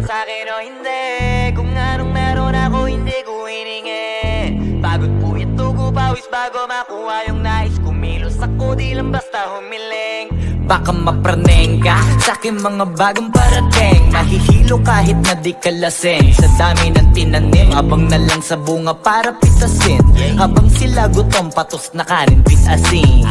man sa'kin o hindi Kung anong meron ako hindi ko hiningi. Pagod po ito ko pawis bago makuha yung nais. Kumilos ako di lang basta humiling. Baka mapraneng ka sa aking mga bagong parating Mahihilo kahit na di ka lasing Sa dami ng tinanim Habang na lang sa bunga para pitasin. Habang sila gutom patos na kanin pitasin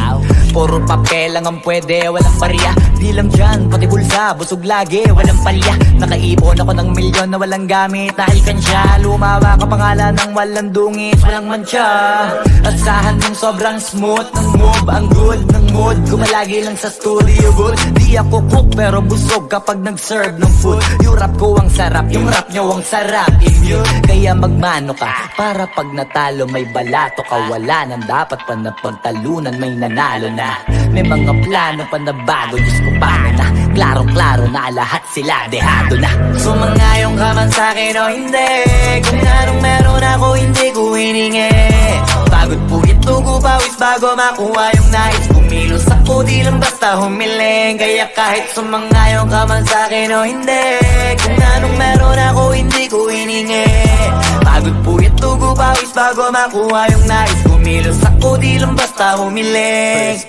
Puro papel lang ang pwede Walang barya. Di lang dyan pati bulsa Busog lagi walang palya. Nakaipon ako ng milyon na walang gamit Dahil kansya. Lumawa ka pangalan ng walang dungis Walang mancha Asahan mong sobrang smooth Ng move ang good ng mood. Gumalagi lang sa studio good. Di ako cook pero busog kapag nag-serve ng food. Yung rap ko ang sarap Yung rap nyo ang sarap. Immune Kaya magmano ka Para pag natalo may balato ka. Wala nang dapat pa na pagtalunan May nanalo na. May mga plano pa na bago Diyos ko paano na? Klarong-klaro na lahat sila Dehado na. Sumangayong ka man sa'kin o hindi Kung anong meron ako hindi ko hiningi. Pagod po ko pawis bago makuha yung nais. Kumilos ako di lang basta humiling Kaya kahit sumangayong ka man sa'kin o hindi Kung anong meron ako hindi ko hiningi Pagod po ito ko pawis bago makuha yung nais. Kumilos ako di lang basta humiling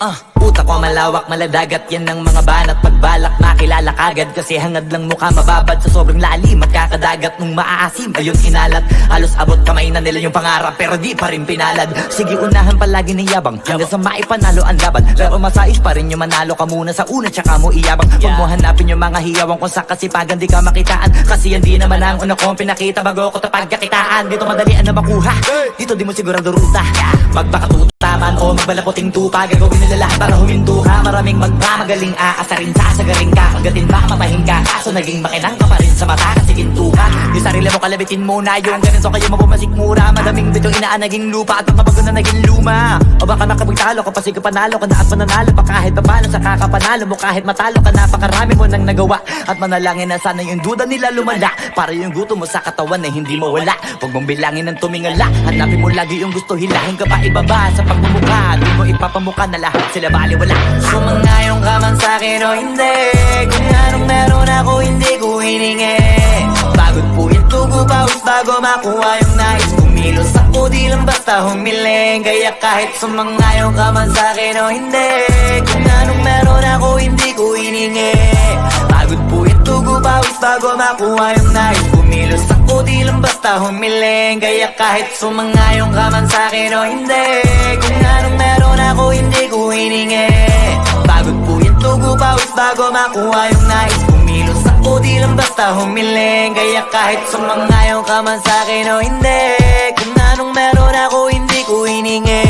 Ah, utak ko malawak, maladagat Yan ang mga banat Pagbalak. Makilala kagad Kasi hangad lang mukha mababad Sa sobrang lalim Magkakadagat nung maaasim. Ayun inalat Halos abot kamay na nila yung pangarap Pero di pa rin pinalad. Sige unahan palagi ng yabang Hanggang sa maipanalo ang laban Pero masais pa rin yung manalo ka muna sa una Tsaka mo iyabang. Huwag mo hanapin yung mga hiyawang Kung sa kasipagan di ka makitaan. Kasi yan di naman ang una kong pinakita Bago ko tapagkakitaan Dito madalian na makuha Dito di mo sigurado ruta. Magbakatutaman o magbalakoting tupa Gagawin nila lahat para huminto ka Maraming magmamagaling. Aasarin Sasagaring ka. Kagatin ba matahin ka. Kaso naging makinang ka pa rin sa mata. Kasi ginto ka. Yung sarili mo kalabitin muna. Yung ganito kayo mapumasik mura. Madaming bitong inaan naging lupa. At ang mabago na naging luma. O baka makapagtalo ka pa sige panalo ka na. At mananalo pa kahit pa paano Sa kakapanalo mo. Kahit matalo ka Napakarami mo nang nagawa. At manalangin na sana yung duda nila lumala. Para yung gutom mo sa katawan na hindi mo wala Huwag mong bilangin ng tumingala. Hanapin mo lagi yung gusto. Hilahin ka pa ibaba sa pagmumukha. Di mo ipapamuka na lahat sila baliwala Sumangayong ka man sa'kin o hindi. Kung anong meron ako hindi ko hiningi. Pagod po ito ko pawis bago makuha yung nais. Kumilos ako di lang basta humiling Kaya kahit sumangayong ka man sa'kin o hindi. Kung anong meron ako hindi ko hiningi. Pagod po ito ko pawis bago makuha yung nais. Kumilos ako di lang basta humiling Kaya kahit sumangayong ka man sa'kin o hindi Kung anong meron ako hindi ko hiningi. Pagod po ito ko pawis bago makuha yung nais. Kumilos ako di lang basta humiling Kaya kahit sumangayong ka man sa'kin o hindi Kung anong meron ako hindi ko hiningi.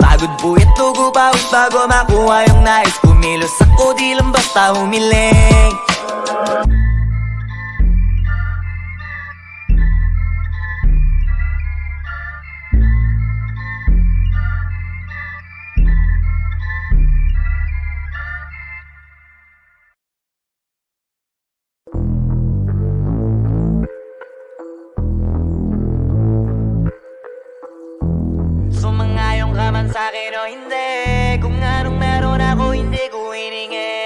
Pagod po ito ko pawis bago makuha yung nais. Kumilos ako di lang basta humiling Man sa'kin o hindi Kung anong meron ako hindi ko hiningi.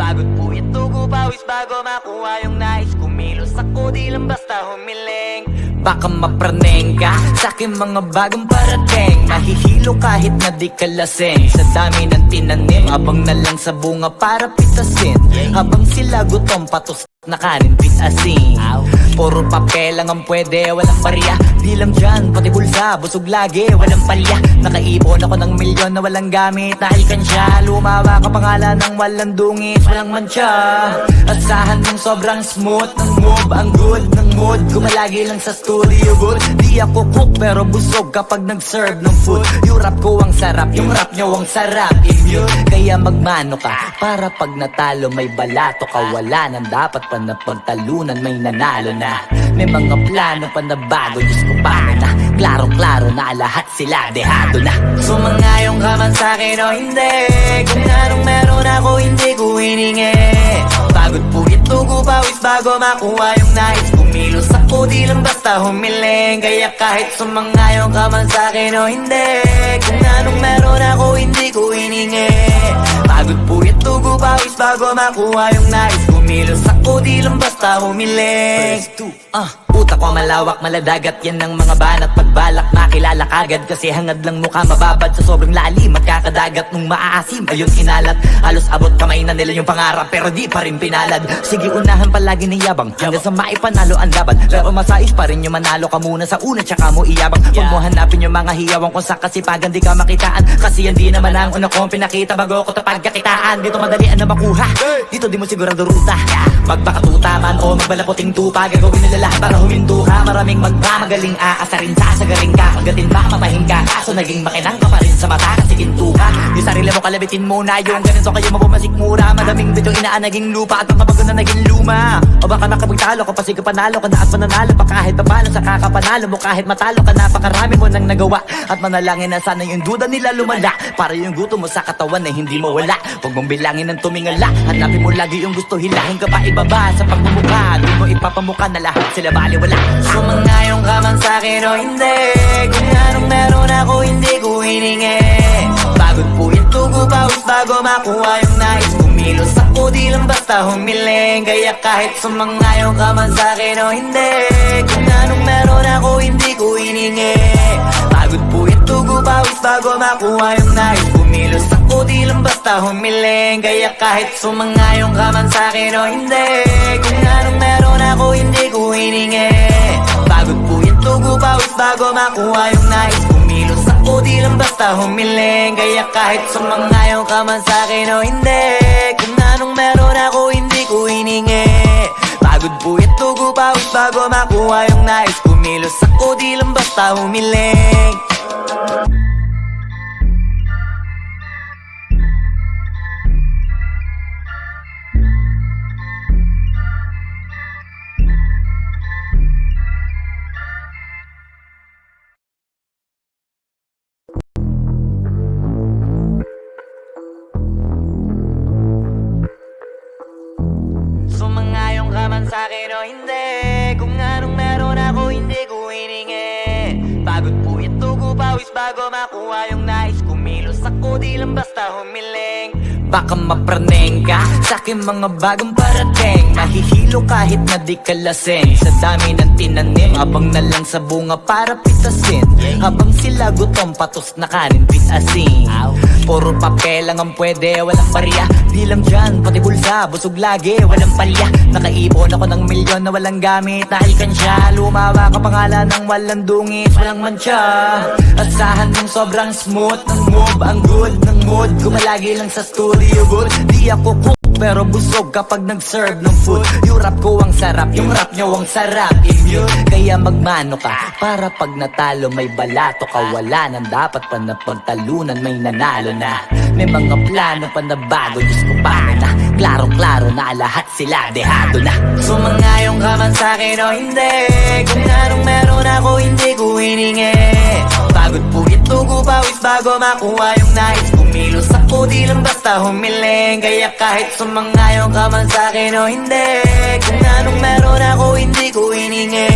Pagod po ito ko pawis bago makuha yung nais. Kumilos ako di lang basta humiling. Baka mapraneng ka sa aking mga bagong parating. Mahihilo kahit na di ka Sa dami ng tinanim Habang na lang sa bunga para pitasin. Habang sila gutom patos na kanin pitasin Puro papel lang ang pwede Walang barya. Di lang dyan pati bulsa Busog lagi walang palya. Nakaipon ako ng milyon na walang gamit. Dahil kansya Lumawa ka pangalan ng walang dungis Walang mancha Asahan mong sobrang smooth Ng move ang good ng mood. Gumalagi lang sa studio good. Di ako cook pero busog kapag nag-serve ng food. Yung rap ko ang sarap Yung rap nyo ang sarap Immune Kaya magmano ka Para pag natalo may balato ka. Wala nang dapat pa na pagtalunan May nanalo na. May mga plano pa na bago Diyos ko paano na? Klarong-klaro na lahat sila Dehado na. Sumangayong ka man sa'kin o hindi. Kung anong meron ako hindi ko hiningi. Pagod ito ko pawis bago makuha yung nais. Kumilos ako di lang basta humiling Kaya kahit sumangayong ka man sa'kin o hindi. Kung anong meron ako hindi ko hiningi. Pagod ito ko pawis bago makuha yung nais Kumilos ako di lang basta humiling. Ah, utak ko malawak, maladagat. Yan ang mga banat Pagbalak makilala kagad. Kasi hangad lang mukha mababad Sa sobrang lalim at kakadagat Nung maaasim. Ayun inalat Halos abot kamay na nila yung pangarap Pero di pa rin pinalad. Sige unahan palagi ni yabang. Hanggang sa maipanalo ang laban. Pero masais pa rin yung manalo ka muna sa una Tsaka mo iyabang. Huwag mo hanapin yung mga hiyawang Kung sa kasipagan di ka makitaan. Kasi yan di naman ang una kong pinakita Bago ko tapag kakitaan Dito madalian na makuha? Dito di mo sigurado ruta Magpakatuta man o magbalaputing tupa Gagawin nila lahat para huminto ka. Maraming magmamagaling aasarin Sasagaling ka Kagatin ba mamahin ka. Kaso naging makinang ka pa rin sa mata Kasi kinto ka. Yung sarili mo kalabitin muna Yung ganito kayo mabumasik mura. Madaming bito inaan naging lupa At mga bago na naging luma. O baka makapagtalo ka pa sige panalo ka na At mananalo pa. Kahit pa paano Sa kakapanalo mo kahit matalo ka Napakarami mo nang nagawa. At manalangin na sana yung duda nila lumala. Para yung gutom mo sa katawan ay hindi mo wala Huwag mong bilangin ng tumingala. Hanapin mo lagi yung gusto hilahin ka pa ibaba Sa pagmumukha. Di mo ipapamuka na lahat sila baliwala Sumangayon ka man sa'kin o hindi. Kung anong meron ako hindi ko hiningi. Pagod po ito pawis bago makuha yung nais. Kumilos ako di lang basta humiling Kaya kahit sumangayon ka man sa'kin o hindi. Kung anong meron ako hindi ko hiningi. Pagod po ito pawis bago makuha yung nais. Kumilos ako di lang basta humiling Kaya kahit sumangayon ka man sa'kin o hindi. Kung anong meron ako hindi ko hiningi. Pagod po ito ko pawis bago makuha yung nais. Kumilos ako di lang basta humiling Kaya kahit sumangayon ka man sa'kin o hindi. Kung anong meron ako hindi ko hiningi. Pagod po ito ko pawis bago makuha yung nais. Kumilos ako di lang basta humiling Pagod po ito ko pawis bago makuha yung nais. Kumilos ako di lang basta humiling Baka mapraneng ka sa aking mga bagong parating. Mahihilo kahit na di ka Sa dami ng tinanim Habang na lang sa bunga para pitasin. Habang sila gutom patos na kanin pitasin Puro papel lang ang pwede Walang barya. Di lang dyan pati bulsa Busog lagi walang palya. Nakaipon ako ng milyon na walang gamit. Na alkansya Lumawa ka pangalan ng walang dungis Walang mancha Asahan mong sobrang smooth Ng move ang good ng mood. Kumalagi lang sa studio booth Di ako cook pero busog kapag nag-serve ng food. Yung rap ko ang sarap, yung rap nyo ang sarap Immune, kaya magmano ka Para pag natalo may balato ka. Wala nang dapat pa na pagtalunan May nanalo na. May mga plano pa na bago Diyos ko paano na? Klarong-klaro na lahat sila dehado na. Sumangayong ka man sa'kin o hindi. Kung anong meron ako hindi ko hiningi Pagod po ito ko pawis bago makuha yung nais. Kumilos ako di lang basta humiling Kaya kahit sumangayon ka man sa'kin o hindi Kung anong meron ako hindi ko hiningi.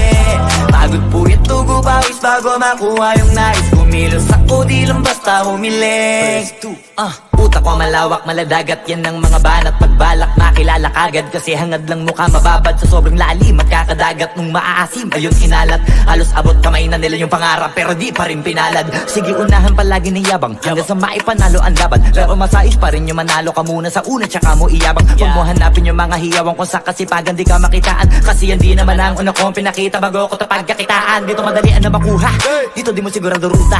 Pagod po ito ko pawis bago makuha yung nais. Kumilos ako di lang basta humiling Ah, utak ko malawak, maladagat Yan ang mga banat. Pagbalak makilala kagad Kasi hangad lang mukha. Mababad Sa sobrang lalim at kakadagat Nung maaasim. Ayun inalat Halos abot kamay na nila yung pangarap Pero di pa rin pinalad. Sige unahan palagi ni yabang. Hanggang sa maipanalo ang laban. Pero masais pa rin yung manalo ka muna sa una Tsaka mo iyabang. Huwag mo hanapin yung mga hiyawang Kung sa kasipagan di ka makitaan. Kasi yan di naman ang una kong pinakita Bago ko tapag kakitaan Dito madalian na makuha Dito di mo sigurado ruta.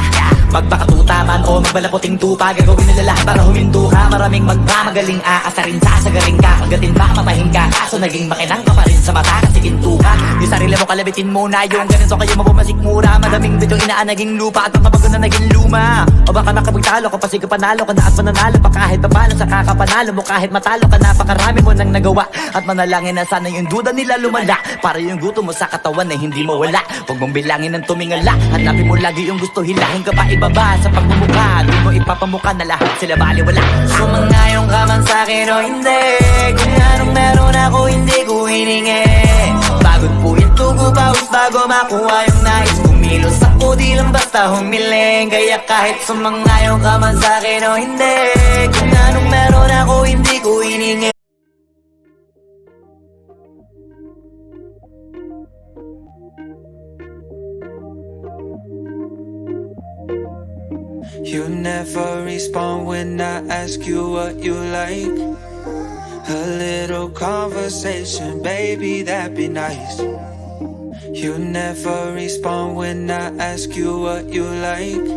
Magpakatuta man o magbalaputing tupa Gagawin nila lahat para huminto ka. Maraming magmamagaling aasarin Sasagaling ka. Kagatin ba mamahin ka. Kaso naging makinang ka pa rin sa mata Kasi kinto ka. Yung sarili mo kalabitin muna Yung ganito kayo mabumasik mura. Madaming bito inaan naging lupa. At bago na naging luma. O baka makapagtalo ka pa sige panalo ka na. At mananalo pa kahit pa paano Sa kakapanalo mo. Kahit matalo ka Napakarami mo nang nagawa. At manalangin na sana yung duda nila lumala. Para yung gutom mo sa katawan ay hindi mo wala Huwag mong bilangin ng tumingala. Hanapin mo lagi yung gusto hilahin ka pa ibaba Sa pagmumukha. Di mo ipapamuka na lahat sila baliwala Sumangayong ka man sa'kin o hindi. Kung anong meron ako hindi ko hiningi. Pagod po ito ko pawis bago makuha yung nais. Kumilos ako di lang basta humiling Kaya kahit sumangayong ka man sa'kin o hindi. Kung anong meron ako hindi ko hiningi You never respond when I ask you what you like. A little conversation, baby, that'd be nice. You never respond when I ask you what you like.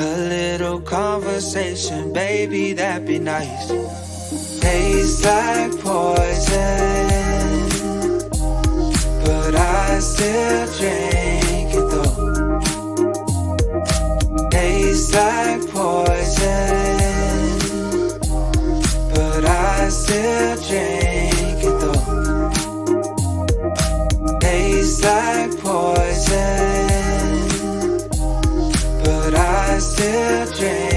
A little conversation, baby, that'd be nice. Tastes like poison, but I still drink Tastes like poison, but I still drink it though. Tastes like poison, but I still drink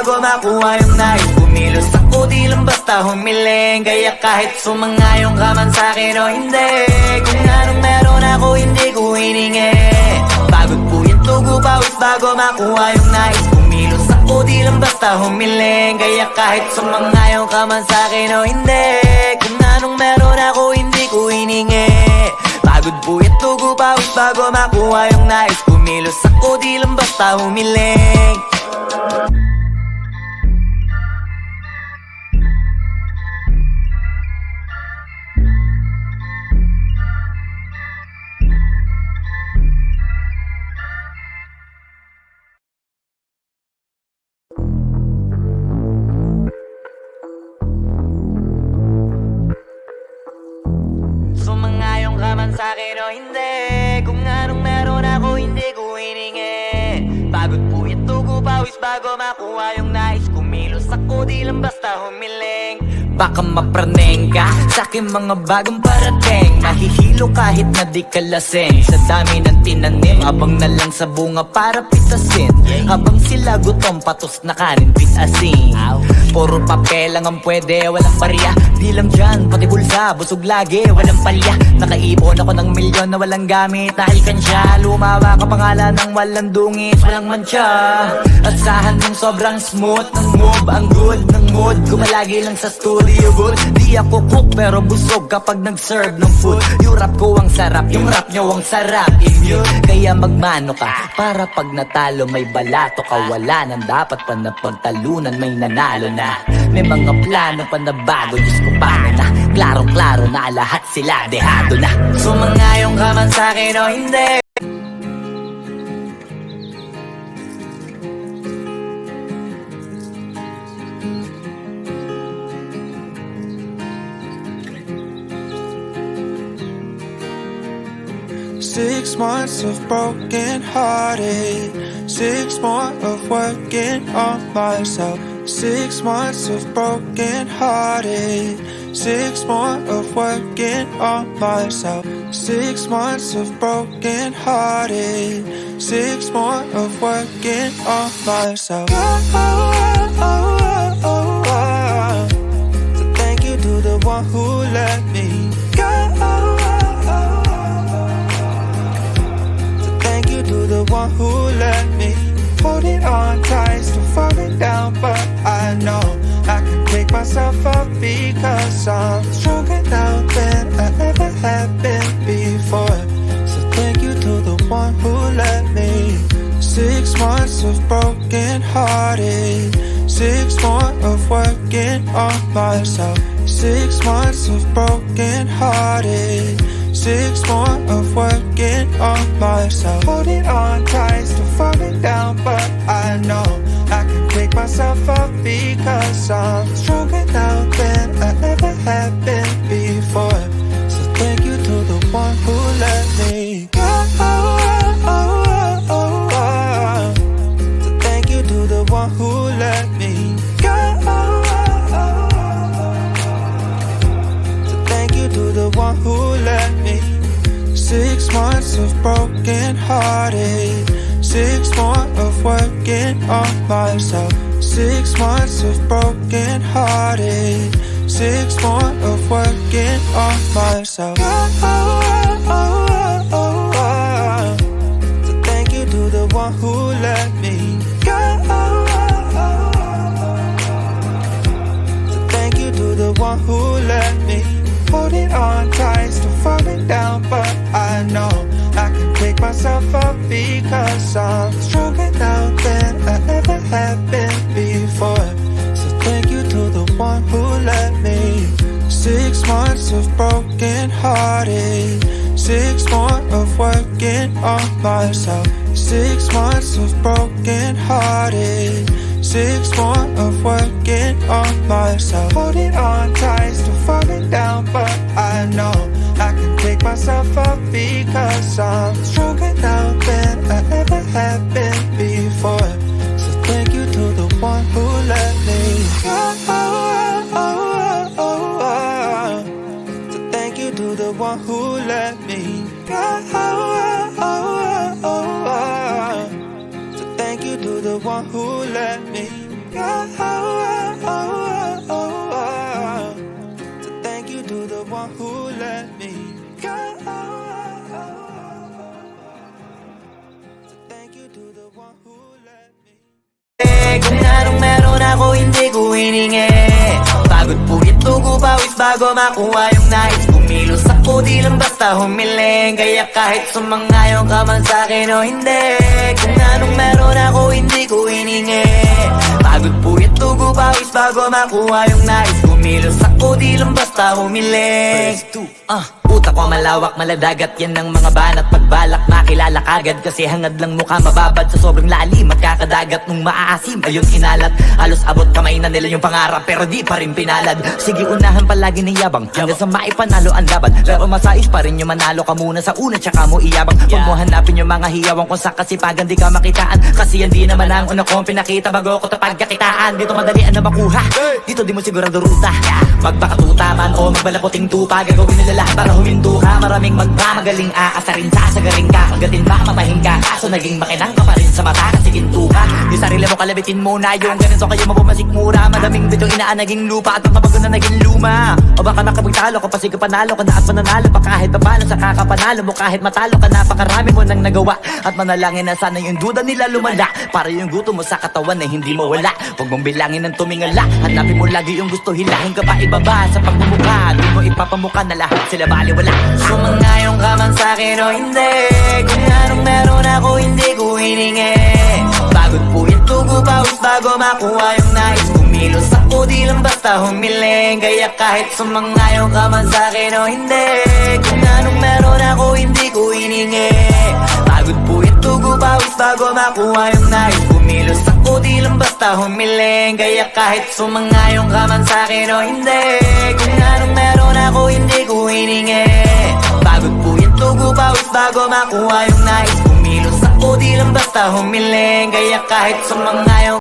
bago makuha yung nais. Kumilos ako, di lang basta humiling Kaya kahit sumangayong ka man sa'kin o hindi Kung anong meron ako, hindi ko hiningi. Pagod po ito, gupawis bago makuha yung nais. Kumilos ako, di lang basta humiling Kaya kahit sumangayong ka man sa'kin o hindi Kung anong meron ako, hindi ko hiningi. Pagod po ito, gupawis bago makuha yung nais. Kumilos ako, di lang basta humiling bago makuha yung nais. Kumilos ako di lang basta humiling Baka mapraneng ka sa aking mga bagong parating. Mahihilo kahit na di ka Sa dami ng tinanim Habang na lang sa bunga para pitasin. Habang sila gutom patos na kanin pitasin Puro papel lang ang pwede Walang barya. Di lang dyan pati bulsa Busog lagi walang palya. Nakaipon ako ng milyon na walang gamit. Dahil kansya Lumawa ka pangalan ng walang dungis. Walang mancha Asahan ng sobrang smooth. Ng move ang good ng mood. Gumalagi lang sa studio booth Di ako cook pero busog kapag nag-serve ng food. Yung rap ko ang sarap Yung rap nyo ang sarap Immune. Kaya magmano ka Para pag natalo may balato ka. Wala nang dapat pa na pagtalunan May nanalo na. May mga plano pa na bago Diyos ko paano na? Klarong-klaro na lahat sila Dehado na. Sumangayong ka man sa'kin o hindi Six months of broken hearted. Six more of working on myself. Six months of broken hearted. Six more of working on myself. Six months of broken hearted. Six more of working on myself. Myself because I'm stronger now than I ever have been before. So thank you to the one who let me go. So thank you to the one who let me go. So thank you to the one who let me. Six months of broken hearted. Six more of working on myself. Six months of broken hearted. Six more of working on myself. Hearted. Six more of working on myself. Six months of broken hearted. Six more of working on myself. Holding on tight, still falling down, but I know I can pick myself up because I'm stronger now than I ever have been before. So thank you to the one who let me hindi ko hiningi. Pagod puyat tugo pawis bago makuha yung nais. Kumilos ako di lang basta humiling Kaya kahit sumangayon ka man sa'kin o hindi Kung anong meron ako hindi ko hiningi. Pagod puyat tugo pawis bago makuha yung nais. Kumilos ako di lang basta humiling Ah, utak ko malawak, maladagat Yan ang mga banat pagbalak. Makilala kagad kasi hangad lang mukha mababad. Sa sobrang lalim, magkakadagat nung maaasim Ayun inalat, halos abot kamay na nila yung pangarap Pero di pa rin pinalad. Sige unahan palagi ng yabang Hanggang sa maipanalo ang laban Pero masais pa rin yung manalo ka muna sa una Tsaka mo iyabang. Huwag mo hanapin yung mga hiyawang Kung sa kasipagan di ka makitaan. Kasi yan di naman ang una kong pinakita Bago ko ito pagkakitaan Dito madalian na makuha Dito di mo sigurado ruta. Magbakatuta man o magbalaputing tupa Gagawin nila lahat para huminto ka Maraming magmamagaling aasarin Sasagaring ka Kagatin ba mamahing ka. Kaso naging makinang ka pa rin sa mata Kasi ginto ka Sarili mo na Yung ganito kayo mabumasik mura. Madaming bitong inaan naging lupa. At ang na naging luma. O baka makapagtalo ka pa sige panalo ka na at mananalo pa. Kahit papalo Sa kakapanalo mo kahit matalo ka Napakarami mo nang nagawa. At manalangin na sana yung duda nila lumala. Para yung gutom mo sa katawan na hindi mawala. Huwag mong bilangin ng tumingala. Hanapin mo lagi yung gusto hilahin ka pa ibaba Sa pagmumukha. Di mo ipapamuka na lahat sila baliwala. Sumangayon ka man sa'kin o hindi. Kung anong meron ako hindi ko hiningi. Pagod po yung tugo pawis bago makuha yung nais. Kumilos ako di lang basta humiling Kaya kahit sumangayon ka man sa'kin o hindi Kung anong meron ako hindi ko hiningi. Pagod po tugo pawis bago makuha yung nais. Kumilos ako di lang basta humiling Kaya kahit sumangayon ka man sa'kin o hindi Kung anong meron ako hindi ko hiningi. Pagod po tugo pawis bago makuha yung nais Ako di lang basta humiling Kaya kahit sumangayaw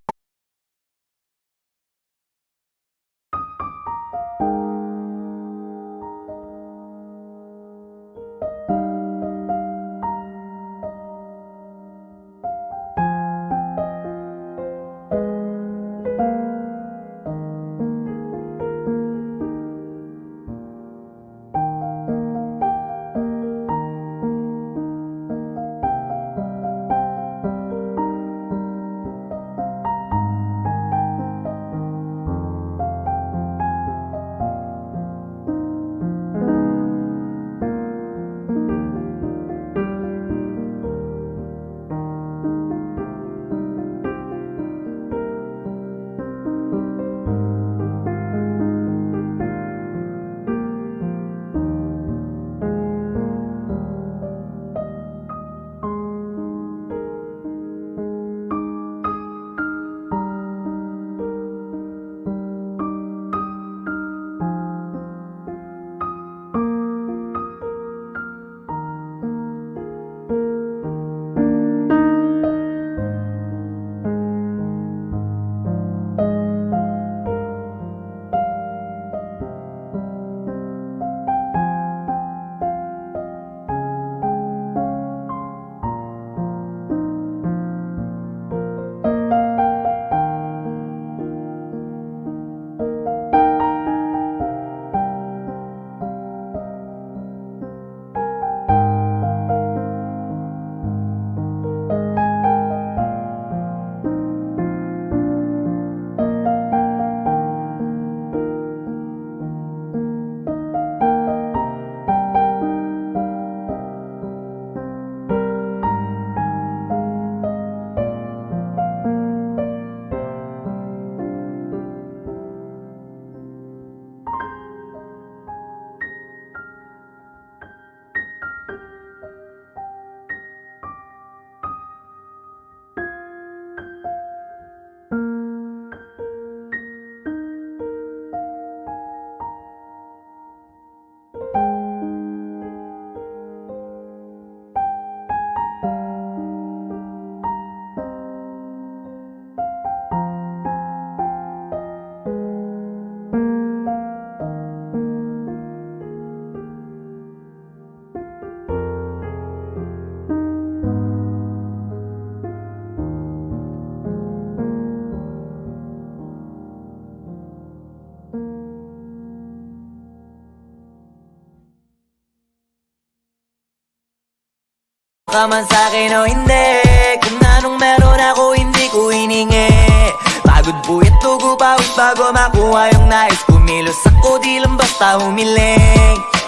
ka man sa'kin o hindi Kung anong meron ako hindi ko hiningi. Pagod puyat tugo pawis bago makuha yung nais. Kumilos ako di lang basta humiling